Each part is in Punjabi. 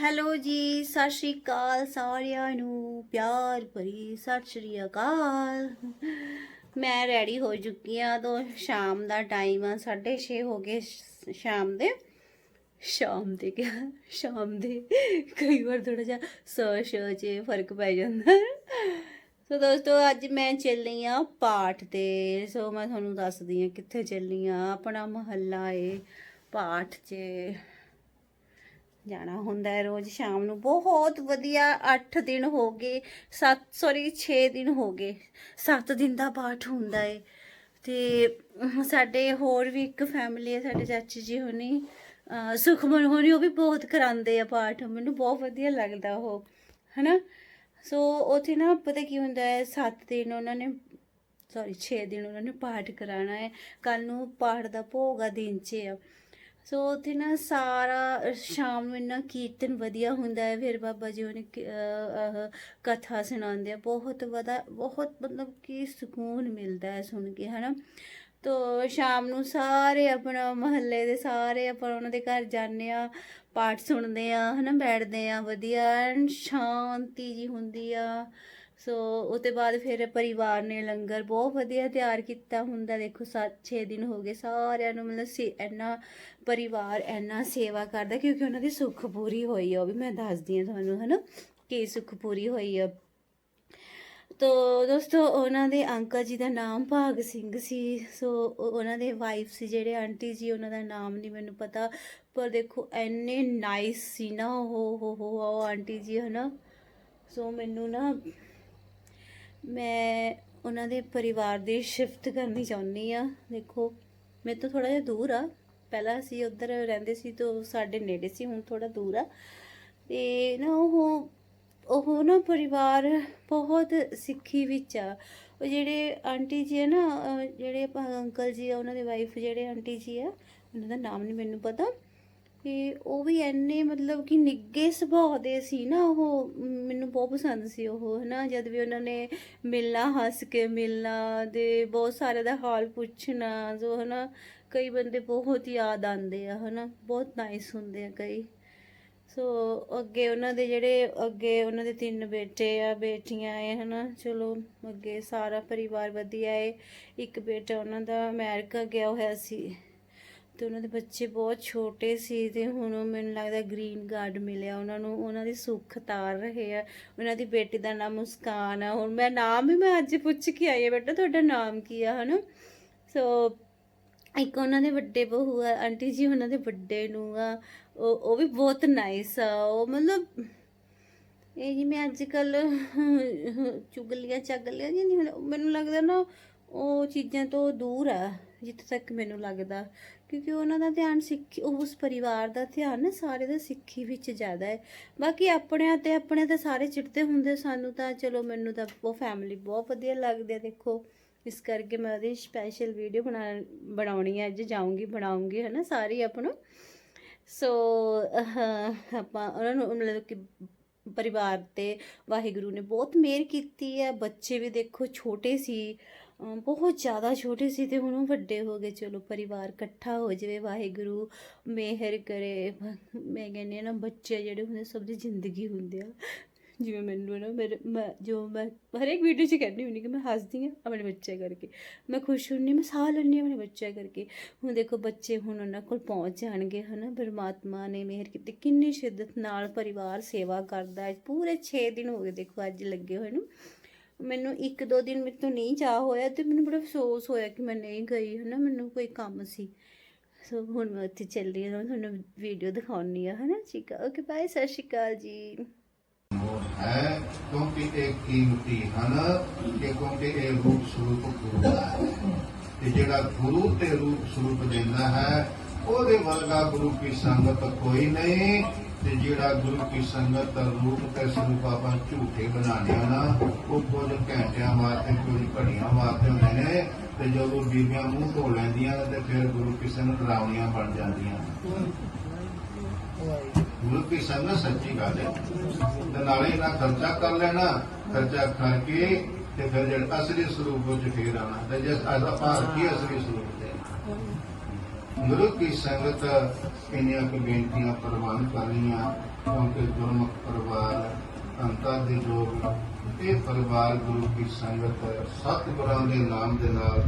ਹੈਲੋ ਜੀ, ਸਤਿ ਸ਼੍ਰੀ ਅਕਾਲ ਸਾਰਿਆਂ ਨੂੰ, ਪਿਆਰ ਭਰੀ ਸਤਿ ਸ਼੍ਰੀ ਅਕਾਲ। ਮੈਂ ਰੈਡੀ ਹੋ ਚੁੱਕੀ ਆ ਤੋਂ ਸ਼ਾਮ ਦਾ ਟਾਈਮ ਆ 6:30 ਹੋ ਗਏ ਸ਼- ਸ਼ਾਮ ਦੇ। ਸ਼ਾਮ ਦੇ ਕਿਆ? ਸ਼ਾਮ ਦੇ। ਕਈ ਵਾਰ ਥੋੜਾ ਜਿਹਾ ਸ, ਸ਼, ਚ ਫ਼ਰਕ ਪੈ ਜਾਂਦਾ। ਸੋ ਦੋਸਤੋ, ਅੱਜ ਮੈਂ ਚੱਲੀ ਆ ਪਾਠ ਤੇ। ਸੋ ਮੈਂ ਤੁਹਾਨੂੰ ਦੱਸਦੀ ਆ ਕਿੱਥੇ ਚੱਲੀ ਆ ਆਪਣਾ ਮਹੱਲਾ ਏ ਪਾਠ 'ਚ। ਜਾਣਾ ਹੁੰਦਾ ਹੈ ਰੋਜ਼ ਸ਼ਾਮ ਨੂੰ। ਬਹੁਤ ਵਧੀਆ 8 ਦਿਨ ਹੋ ਗਏ 7 ਸੌਰੀ 6 ਦਿਨ ਹੋ ਗਏ। 7 ਦਿਨ ਦਾ ਪਾਠ ਹੁੰਦਾ ਹੈ। ਤੇ ਸਾਡੇ ਹੋਰ ਵੀ ਇੱਕ ਫੈਮਿਲੀ ਹੈ, ਸਾਡੇ ਚਾਚੀ ਜੀ ਹੋਣੀ ਸੁਖਮਨ ਹੋਣੀ, ਉਹ ਵੀ ਬਹੁਤ ਕਰਾਉਂਦੇ ਆ ਪਾਠ। ਮੈਨੂੰ ਬਹੁਤ ਵਧੀਆ ਲੱਗਦਾ ਉਹ, ਹਨਾ? ਸੋ ਉੱਥੇ ਨਾ ਪਤਾ ਕੀ ਹੁੰਦਾ ਹੈ 7 ਦਿਨ ਉਹਨਾਂ ਨੇ ਸੌਰੀ 6 ਦਿਨ ਉਹਨਾਂ ਨੇ ਪਾਠ ਕਰਾਣਾ ਹੈ। ਕੱਲ ਨੂੰ ਪਾਠ ਦਾ ਭੋਗ ਆ ਦਿਨ 'ਚ। ਆ ਸੋ ਉੱਥੇ ਨਾ ਸਾਰਾ ਸ਼ਾਮ ਨੂੰ ਇੰਨਾ ਕੀਰਤਨ ਵਧੀਆ ਹੁੰਦਾ ਹੈ, ਫਿਰ ਬਾਬਾ ਜੀ ਉਹਨੇ ਕਥਾ ਸੁਣਾਉਂਦੇ ਆ, ਬਹੁਤ ਵਦਾ ਬਹੁਤ ਮਤਲਬ ਕਿ ਸਕੂਨ ਮਿਲਦਾ ਹੈ ਸੁਣ ਕੇ, ਹਨਾ। ਤੋ ਸ਼ਾਮ ਨੂੰ ਸਾਰੇ ਆਪਣਾ ਮਹੱਲੇ ਦੇ ਸਾਰੇ ਆਪਾਂ ਉਹਨਾਂ ਦੇ ਘਰ ਜਾਂਦੇ ਆ, ਪਾਠ ਸੁਣਦੇ ਆ, ਹਨਾ, ਬੈਠਦੇ ਆ, ਵਧੀਆ ਐਨ ਸ਼ਾਂਤੀ ਜੀ ਹੁੰਦੀ ਆ। ਸੋ ਉਹਦੇ ਬਾਅਦ ਫਿਰ ਪਰਿਵਾਰ ਨੇ ਲੰਗਰ ਬਹੁਤ ਵਧੀਆ ਤਿਆਰ ਕੀਤਾ ਹੁੰਦਾ, ਦੇਖੋ 7-6 ਦਿਨ ਹੋ ਗਏ ਸਾਰਿਆਂ ਨੂੰ ਮਤਲਬ ਸੇ ਇੰਨਾ ਪਰਿਵਾਰ ਇੰਨਾ ਸੇਵਾ ਕਰਦਾ ਕਿਉਂਕਿ ਉਹਨਾਂ ਦੀ ਸੁੱਖ ਪੂਰੀ ਹੋਈ ਆ, ਉਹ ਵੀ ਮੈਂ ਦੱਸਦੀ ਆ ਤੁਹਾਨੂੰ ਹਨਾ ਕੀ ਸੁੱਖ ਪੂਰੀ ਹੋਈ ਆ। ਤੋ ਦੋਸਤੋ ਉਹਨਾਂ ਦੇ ਅੰਕਲ ਜੀ ਦਾ ਨਾਮ ਭਾਗ ਸਿੰਘ ਸੀ, ਸੋ ਉਹਨਾਂ ਦੇ ਵਾਈਫ ਸੀ ਜਿਹੜੇ, ਆਂਟੀ ਜੀ ਉਹਨਾਂ ਦਾ ਨਾਮ ਨਹੀਂ ਮੈਨੂੰ ਪਤਾ, ਪਰ ਦੇਖੋ ਐਨੇ ਨਾਈਸ ਸੀ ਨਾ ਉਹ, ਹੋ ਹੋ ਉਹ ਆਂਟੀ ਜੀ ਹਨਾ। ਸੋ ਮੈਨੂੰ ਨਾ ਮੈਂ ਉਹਨਾਂ ਦੇ ਪਰਿਵਾਰ ਦੀ ਸ਼ਿਫਟ ਕਰਨੀ ਚਾਹੁੰਦੀ ਆ। ਦੇਖੋ, ਮੇਰੇ ਤੋਂ ਥੋੜਾ ਜਿਹਾ ਦੂਰ ਆ। ਪਹਿਲਾਂ ਅਸੀਂ ਉੱਧਰ ਰਹਿੰਦੇ ਸੀ ਤਾਂ ਸਾਡੇ ਨੇੜੇ ਸੀ, ਹੁਣ ਥੋੜਾ ਦੂਰ ਆ। ਤੇ ਨਾ ਉਹ ਉਹ ਨਾ ਪਰਿਵਾਰ ਬਹੁਤ ਸਿੱਖੀ ਵਿੱਚ ਆ। ਉਹ ਜਿਹੜੇ ਆਂਟੀ ਜੀ ਆ ਨਾ ਜਿਹੜੇ ਅੰਕਲ ਜੀ ਆ, ਉਹਨਾਂ ਦੇ ਵਾਈਫ ਜਿਹੜੇ ਆਂਟੀ ਜੀ ਆ, ਉਹਨਾਂ ਦਾ ਨਾਮ ਨਹੀਂ ਮੈਨੂੰ ਪਤਾ। ਤੇ ਉਹ ਵੀ ਐਨੇ ਮਤਲਬ ਕਿ ਨਿੱਗੇ ਸੁਭਾਅ ਦੇ ਸੀ ਨਾ ਉਹ, ਮੈਨੂੰ ਬਹੁਤ ਪਸੰਦ ਸੀ ਉਹ, ਹਨਾ? ਜਦ ਵੀ ਉਹਨਾਂ ਨੇ ਮਿਲਣਾ ਹੱਸ ਕੇ ਮਿਲਣਾ ਦੇ ਬਹੁਤ ਸਾਰੇ ਦਾ ਹਾਲ ਪੁੱਛਣਾ, ਜੋ ਹਨਾ, ਕਈ ਬੰਦੇ ਬਹੁਤ ਯਾਦ ਆਉਂਦੇ ਆ, ਹਨਾ? ਬਹੁਤ ਨਾਈਸ ਹੁੰਦੇ ਆ ਕਈ। ਸੋ ਅੱਗੇ ਉਹਨਾਂ ਦੇ ਜਿਹੜੇ, ਅੱਗੇ ਉਹਨਾਂ ਦੇ ਤਿੰਨ ਬੇਟੇ ਆ, ਬੇਟੀਆਂ ਏ, ਹਨਾ? ਚਲੋ, ਅੱਗੇ ਸਾਰਾ ਪਰਿਵਾਰ ਵਧੀਆ ਏ। ਇੱਕ ਬੇਟਾ ਉਹਨਾਂ ਦਾ ਅਮਰੀਕਾ ਗਿਆ ਹੋਇਆ ਸੀ। ਤੇ ਉਹਨਾਂ ਦੇ ਬੱਚੇ ਬਹੁਤ ਛੋਟੇ ਸੀ ਤੇ ਹੁਣ ਉਹ ਮੈਨੂੰ ਲੱਗਦਾ ਗ੍ਰੀਨ ਕਾਰਡ ਮਿਲਿਆ ਉਹਨਾਂ ਨੂੰ, ਉਹਨਾਂ ਦੀ ਸੁੱਖ ਤਾਰ ਰਹੇ ਆ, ਉਹਨਾਂ ਦੀ ਬੇਟੀ ਦਾ ਨਾਮ ਮੁਸਕਾਨ ਆ, ਹੁਣ ਮੈਂ ਨਾਮ ਵੀ ਮੈਂ ਅੱਜ ਪੁੱਛ ਕੇ ਆਈ ਆ ਬੇਟਾ ਤੁਹਾਡਾ ਨਾਮ ਕੀ ਆ, ਹਨਾ? ਸੋ ਇੱਕ ਉਹਨਾਂ ਦੇ ਵੱਡੇ ਬਹੂ ਆ, ਆਂਟੀ ਜੀ ਉਹਨਾਂ ਦੇ ਵੱਡੇ ਨੂੰ ਆ, ਉਹ ਉਹ ਵੀ ਬਹੁਤ ਨਾਈਸ ਆ, ਉਹ ਮਤਲਬ ਇਹ ਜੀ ਮੈਂ ਅੱਜ ਕੱਲ ਚੁਗਲੀਆਂ ਚੱਗਲੀਆਂ ਜੀ ਨਹੀਂ, ਮੈਨੂੰ ਲੱਗਦਾ ਨਾ ਉਹ ਚੀਜ਼ਾਂ ਤੋਂ ਦੂਰ ਆ। ਜਿੱਥੇ ਤੱਕ ਮੈਨੂੰ ਲੱਗਦਾ, ਕਿਉਂਕਿ ਉਹਨਾਂ ਦਾ ਧਿਆਨ ਸਿੱਖੀ ਉਸ ਪਰਿਵਾਰ ਦਾ ਧਿਆਨ ਨਾ ਸਾਰੇ ਦਾ ਸਿੱਖੀ ਵਿੱਚ ਜ਼ਿਆਦਾ ਹੈ। ਬਾਕੀ ਆਪਣਿਆਂ ਤੇ ਆਪਣੇ ਤਾਂ ਸਾਰੇ ਚਿੜਦੇ ਹੁੰਦੇ ਸਾਨੂੰ ਤਾਂ ਚਲੋ ਮੈਨੂੰ ਤਾਂ ਉਹ ਫੈਮਿਲੀ ਬਹੁਤ ਵਧੀਆ ਲੱਗਦੀ ਹੈ ਦੇਖੋ। ਇਸ ਕਰਕੇ ਮੈਂ ਉਹਦੀ ਸਪੈਸ਼ਲ ਵੀਡੀਓ ਬਣਾ, ਬਣਾਉਣੀ ਹੈ ਅੱਜ ਜਾਊਂਗੀ, ਬਣਾਉਂਗੀ ਹੈ ਨਾ ਸਾਰੀ ਆਪਣਾ। ਸੋ ਆਪਾਂ ਉਹਨਾਂ ਨੂੰ ਮਤਲਬ ਕਿ ਪਰਿਵਾਰ ਤੇ ਵਾਹਿਗੁਰੂ ਨੇ ਬਹੁਤ ਮਿਹਰ ਕੀਤੀ ਹੈ ਬੱਚੇ ਵੀ ਦੇਖੋ, ਛੋਟੇ ਸੀ। ਬਹੁਤ ਜ਼ਿਆਦਾ ਛੋਟੇ ਸੀ ਤੇ ਹੁਣ ਉਹ ਵੱਡੇ ਹੋ ਗਏ। ਚਲੋ ਪਰਿਵਾਰ ਇਕੱਠਾ ਹੋ ਜਾਵੇ, ਵਾਹਿਗੁਰੂ, ਮਿਹਰ ਕਰੇ। ਮੈਂ ਕਹਿੰਦੀ ਹਾਂ ਨਾ, ਬੱਚੇ ਜਿਹੜੇ ਹੁੰਦੇ ਸਭ ਦੀ ਜ਼ਿੰਦਗੀ ਹੁੰਦੇ ਆ। ਜਿਵੇਂ ਮੈਨੂੰ ਨਾ, ਮੇਰੇ, ਮੈਂ, ਜੋ ਮੈਂ ਹਰੇਕ ਵੀਡੀਓ 'ਚ ਕਹਿੰਦੀ ਹੁੰਦੀ ਕਿ ਮੈਂ ਹੱਸਦੀ ਹਾਂ ਆਪਣੇ ਬੱਚੇ ਕਰਕੇ। ਮੈਂ ਖੁਸ਼ ਹੁੰਦੀ ਮੈਂ ਸਾਹ ਲੈਂਦੀ ਹਾਂ ਆਪਣੇ ਬੱਚੇ ਕਰਕੇ। ਹੁਣ ਦੇਖੋ ਬੱਚੇ ਹੁਣ ਉਹਨਾਂ ਕੋਲ ਪਹੁੰਚ ਜਾਣਗੇ, ਹਨਾ। ਪਰਮਾਤਮਾ ਨੇ ਮਿਹਰ ਕੀਤੀ। ਕਿੰਨੀ ਸ਼ਿੱਦਤ ਨਾਲ ਪਰਿਵਾਰ ਸੇਵਾ ਕਰਦਾ ਹੈ। ਪੂਰੇ 6 ਦਿਨ ਹੋ ਗਏ ਦੇਖੋ ਅੱਜ ਲੱਗੇ ਹੋਏ ਨੂੰ। ਮੈਨੂੰ ਇੱਕ ਦੋ ਦਿਨ ਮੇਰੇ ਤੋਂ ਨਹੀਂ ਜਾ ਹੋਇਆ ਤੇ ਮੈਨੂੰ ਬੜਾ ਅਫਸੋਸ ਹੋਇਆ ਕਿ ਮੈਂ ਨਹੀਂ ਗਈ, ਹਨਾ? ਮੈਨੂੰ ਕੋਈ ਕੰਮ ਸੀ। ਸੋ ਹੁਣ ਮੈਂ ਉੱਥੇ ਚੱਲ ਰਹੀ ਹਾਂ ਤੁਹਾਨੂੰ ਵੀਡੀਓ ਦਿਖਾਉਣੀ ਆ ਹਨਾ ਠੀਕ ਆ ਓਕੇ ਬਾਏ ਸਤਿ ਸ਼੍ਰੀ ਅਕਾਲ ਜੀ। ਹੈ, ਕਿਉਂਕਿ ਇਹ ਕੀਮਤੀ ਹਨ? ਕਿ ਕਿਉਂਕਿ ਇਹ ਰੂਪ ਸਰੂਪ ਗੁਰੂ ਦਾ ਤੇ ਜਿਹੜਾ ਗੁਰੂ ਤੇ ਰੂਪ ਸਰੂਪ ਦਿੰਦਾ ਹੈ, ਉਹਦੇ ਵਰਗਾ ਗੁਰੂ ਕੀ ਸੰਗਤ ਕੋਈ ਨਹੀਂ। ਤੇ ਜਿਹੜਾ ਗੁਰੂ ਕੀ ਸੰਗਤ ਦਾ ਰੂਪ ਤੇ ਸਰੂਪ ਆਪਾਂ ਝੂਠੇ ਬਣਾਉਂਦੇ ਨਾ, ਉਹ ਕੁਝ ਘੰਟਿਆਂ ਵਾਸਤੇ ਕੁਝ ਘੜੀਆਂ ਵਾਸਤੇ ਹੁੰਦੇ ਨੇ, ਤੇ ਜਦੋਂ ਬੀਬੀਆਂ ਮੂੰਹ ਧੋ ਲੈਂਦੀਆਂ ਨੇ, ਤੇ ਫਿਰ ਗੁਰੂ ਕੀ ਸੰਗਤ ਰਾਵਣੀਆਂ ਬਣ ਜਾਂਦੀਆਂ ਗੁਰੂ ਕੀ ਸੰਗਤ ਸੱਚੀ ਗੱਲ ਹੈ। ਤੇ ਨਾਲੇ ਇਹਨਾਂ ਖਰਚਾ ਕਰ ਲੈਣਾ, ਖਰਚਾ ਕਰਕੇ ਤੇ ਫਿਰ ਜਿਹੜਾ ਅਸਲੀ ਸਰੂਪ ਵਿੱਚ ਫੇਰ ਆਉਣਾ। ਤੇ ਜੇ ਆਦਾ ਭਾਰ ਕੀ ਅਸਲੀ ਸਰੂਪ ਤੇ ਗੁਰੂ ਕੀ ਸੰਗਤ ਇੰਨੀਆਂ ਕੁ ਬੇਨਤੀਆਂ ਪ੍ਰਵਾਨ ਕਰਨੀਆਂ ਕਿਉਂਕਿ ਗੁਰਮੁਖ ਪਰਿਵਾਰ ਅੰਤਾ ਦੇ ਲੋਕ, ਇਹ ਪਰਿਵਾਰ ਗੁਰੂ ਕੀ ਸੰਗਤ ਸਤਿਗੁਰਾਂ ਦੇ ਨਾਮ ਦੇ ਨਾਲ,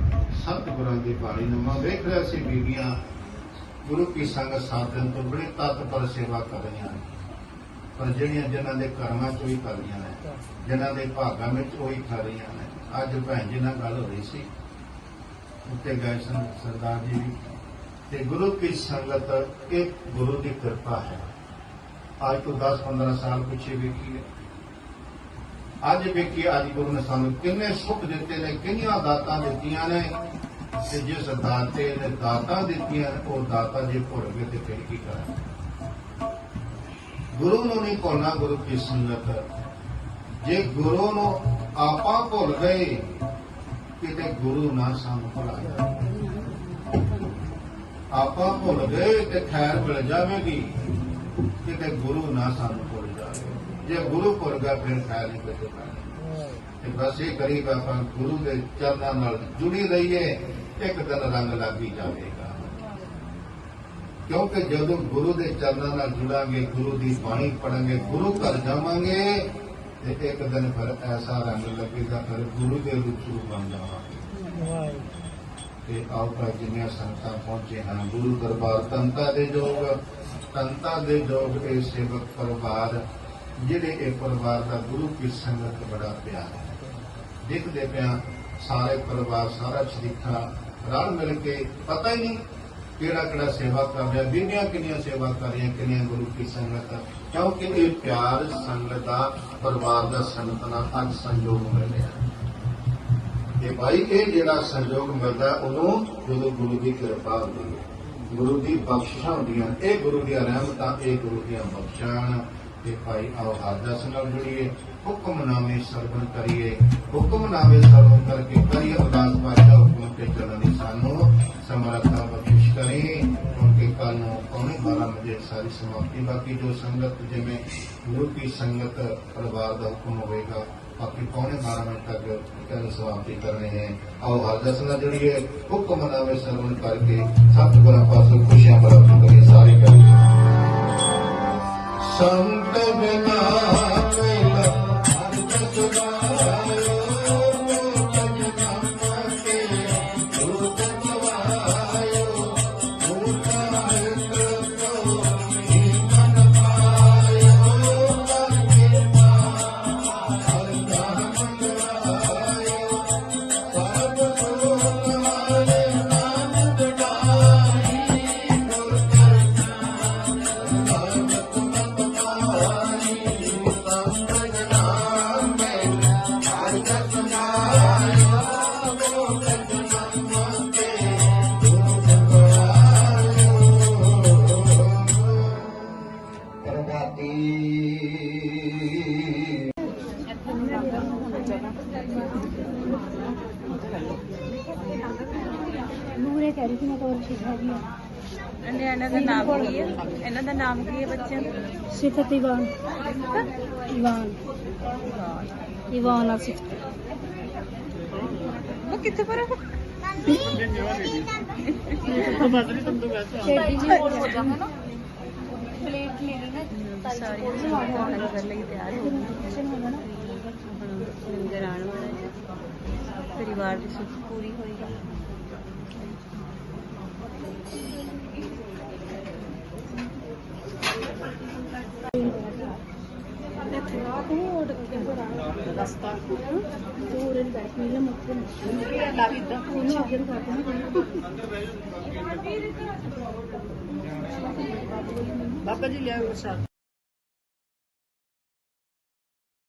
ਸਤਿਗੁਰਾਂ ਦੀ ਬਾਣੀ ਨੂੰ ਮੈਂ ਵੇਖ ਰਿਹਾ ਸੀ ਬੀਬੀਆਂ, ਗੁਰੂ ਕੀ ਸੰਗਤ ਸਾਧਨ ਦਿਨ ਤੋਂ ਬੜੀ ਤਤਪਰ ਸੇਵਾ ਕਰ ਰਹੀਆਂ ਨੇ। ਪਰ ਜਿਹੜੀਆਂ ਜਿਨ੍ਹਾਂ ਦੇ ਕਰਮਾਂ ਚ ਹੀ ਕਰ ਰਹੀਆਂ ਨੇ, ਜਿਨ੍ਹਾਂ ਦੇ ਭਾਗਾਂ ਵਿੱਚ ਉਹੀ ਕਰ ਰਹੀਆਂ ਨੇ। ਅੱਜ ਭੈਣ ਜੀ ਨਾਲ ਗੱਲ ਹੋ ਰਹੀ ਸੀ ਉੱਤੇ ਗਏ ਸਨ ਸਰਦਾਰ ਜੀ ਤੇ ਗੁਰੂ ਕੀ ਸੰਗਤ ਇੱਕ ਗੁਰੂ ਦੀ ਕਿਰਪਾ ਹੈ। ਅੱਜ ਤੋਂ 10-15 ਸਾਲ ਪਿੱਛੇ ਵੇਖੀਏ ਅੱਜ ਵੇਖੀ ਅੱਜ ਗੁਰੂ ਨੇ ਸਾਨੂੰ ਕਿੰਨੇ ਸੁੱਖ ਦਿੱਤੇ ਨੇ ਕਿੰਨੀਆਂ ਦਾਤਾਂ ਦਿੱਤੀਆਂ ਨੇ। ਤੇ ਜਿਸ ਦਾਤੇ ਨੇ ਦਾਤਾਂ ਦਿੱਤੀਆਂ ਨੇ, ਉਹ ਦਾਤਾ ਜੇ ਭੁੱਲ ਗਏ ਤੇ ਫਿਰ ਕੀ ਕਰਾਂ? ਗੁਰੂ ਨੂੰ ਨਹੀਂ ਭੁੱਲਣਾ ਗੁਰੂ ਕੀ ਸੰਗਤ। ਜੇ ਗੁਰੂ ਨੂੰ ਆਪਾਂ ਭੁੱਲ ਗਏ ਕਿਤੇ ਗੁਰੂ ਨਾ ਸਾਨੂੰ ਭੁਲਾ ਜਾਏ ਆਪਾਂ ਭੁੱਲ ਗਏ ਤੇ ਖੈਰ ਮਿਲ ਜਾਵੇਗੀ। ਕਿਤੇ ਗੁਰੂ ਨਾ ਸਾਨੂੰ ਭੁੱਲ ਜਾਵੇ। ਜੇ ਗੁਰੂ ਭੁੱਲ ਗਿਆ, ਫਿਰ ਖੈਰ ਨਹੀਂ ਕਿਤੇ ਪਾਣੀ ਤੇ ਬਸ ਇਹ ਕਰੀਗਾ ਆਪਾਂ ਗੁਰੂ ਦੇ ਚਰਨਾਂ ਨਾਲ ਜੁੜੀ ਰਹੀਏ, ਇੱਕ ਦਿਨ ਰੰਗ ਲੱਗ ਹੀ ਜਾਵੇਗਾ। ਕਿਉਂਕਿ ਜਦੋਂ ਗੁਰੂ ਦੇ ਚਰਨਾਂ ਨਾਲ ਜੁੜਾਂਗੇ, ਗੁਰੂ ਦੀ ਬਾਣੀ ਪੜਾਂਗੇ, ਗੁਰੂ ਘਰ ਜਾਵਾਂਗੇ, ਤੇ ਇੱਕ ਦਿਨ ਫਿਰ ਐਸਾ ਰੰਗ ਲੱਗੇਗਾ, ਫਿਰ ਗੁਰੂ ਦੇ ਰੂਪ ਚ ਬਣ ਜਾਵਾਂਗੇ। ਤੇ ਆਓ ਭਾਈ ਜਿੰਨੀਆਂ ਸੰਗਤਾਂ ਪਹੁੰਚੇ ਹਨ, ਗੁਰੂ ਦਰਬਾਰ ਤੰਤਾ ਦੇ ਜੋਗ, ਤੰਤਾ ਦੇ ਜੋਗ ਇਹ ਸੇਵਕ ਪਰਿਵਾਰ, ਜਿਹੜੇ ਇਹ ਪਰਿਵਾਰ ਦਾ ਗੁਰੂ ਕੀ ਸੰਗਤ ਬੜਾ ਪਿਆਰ ਹੈ। ਦੇਖਦੇ ਪਿਆ, ਸਾਰੇ ਪਰਿਵਾਰ, ਸਾਰਾ ਸ਼ਰੀਕਾ ਰਲ ਮਿਲ ਕੇ, ਪਤਾ ਹੀ ਨਹੀਂ ਕਿਹੜਾ ਕਿਹੜਾ ਸੇਵਾ ਕਰ ਰਿਹਾ ਬੀਬੀਆਂ ਕਿੰਨੀਆਂ ਸੇਵਾ ਕਰ ਰਹੀਆਂ, ਕਿੰਨੀਆਂ ਗੁਰੂ ਕੀ ਸੰਗਤ ਕਿਉਂਕਿ ਇਹ ਪਿਆਰ ਸੰਗਤ ਦਾ, ਪਰਿਵਾਰ ਦਾ ਸੰਗਤ ਨਾਲ ਅੱਜ ਸੰਯੋਗ ਮਿਲ ਰਿਹਾ ਕਿ ਭਾਈ ਇਹ ਜਿਹੜਾ ਸੰਯੋਗ ਮਿਲਦਾ ਉਦੋਂ ਜਦੋਂ ਗੁਰੂ ਦੀ ਕਿਰਪਾ ਹੁੰਦੀ ਹੈ, ਗੁਰੂ ਦੀ ਬਖਸ਼ਿਸ਼ਾਂ ਹੁੰਦੀਆਂ, ਇਹ ਗੁਰੂ ਦੀਆਂ ਰਹਿਮਤਾਂ, ਇਹ ਗੁਰੂ ਦੀਆਂ ਬਖਸ਼ਾਂ ਤੇ ਭਾਈ ਆਓ ਹਾਦਸ ਨਾਲ ਜੁੜੀਏ, ਹੁਕਮਨਾਮੇ ਸਰਵਣ ਕਰੀਏ, ਹੁਕਮਨਾਮੇ ਸਰਵਣ ਕਰਕੇ ਕਰੀਏ, ਅਰਦਾਸ ਪਾਸ਼ਾ ਹੁਕਮ ਤੇ ਚੱਲਣ ਦੀ ਸਾਨੂੰ ਸਮਰੱਥਾ ਬਖਸ਼ਿਸ਼ ਕਰੇ, ਕਿਉਂਕਿ ਕੱਲ ਨੂੰ ਪੌਣੇ 12 ਵਜੇ ਸਾਰੀ ਸਮਾਪਤੀ ਬਾਕੀ ਜੋ ਸੰਗਤ, ਜਿਵੇਂ ਗੁਰੂ ਕੀ ਸੰਗਤ, ਪਰਿਵਾਰ ਦਾ ਹੁਕਮ ਹੋਵੇਗਾ ਬਾਕੀ ਪੌਣੇ 12 ਵਜੇ ਤੱਕ ਕਹਿੰਦੇ ਸਮਾਪਤੀ ਕਰਨੀ ਹੈ ਆਓ ਹਾਦਸ ਨਾਲ ਜੁੜੀਏ ਹੁਕਮਨਾਮੇ ਸਰਵਣ ਕਰਕੇ ਸਤਿਗੁਰਾਂ ਪਾਸੋਂ ਖੁਸ਼ੀਆਂ ਪ੍ਰਾਪਤ ਕਰੀਏ ਸਾਰੇ ਕਰੀਏ ਸੰਤ ਬਿਨਾ ਮਿਲ ਹਰ ਇਹਨੇ ਇਹਨਾਂ ਦਾ ਨਾਮ ਕੀ ਹੈ? ਇਹਨਾਂ ਦਾ ਨਾਮ ਕੀ ਹੈ ਬੱਚਿਆਂ ਦਾ? ਸਿਫਤ ਇਵਾਨ। ਇਵਾਨ। ਇਵਾਨ ਆ ਸਿਫਤ। ਉਹ ਕਿੱਥੇ ਪਰ ਛੇਤੀ ਜੀ। ਹੋ ਜਾਗਾ ਨਾ। ਪਲੇਟ ਲੈ ਲਈ ਨਾ ਸਾਰੀਆਂ ਸੰਗਤਾਂ ਲੰਗਰ ਲਈ ਤਿਆਰ ਹੋ ਗਈਆਂ ਫੰਕਸ਼ਨ ਹੋਗਾ ਨਾ ਹੁਣ ਲੰਗਰ ਆਉਣ ਵਾਲਾ ਹੈ। ਪਰਿਵਾਰ ਦੀ ਸੁੱਖ ਪੂਰੀ ਹੋਏਗੀ। ਬਾਬਾ ਜੀ ਲਿਆ ਪ੍ਰਸ਼ਾਦ।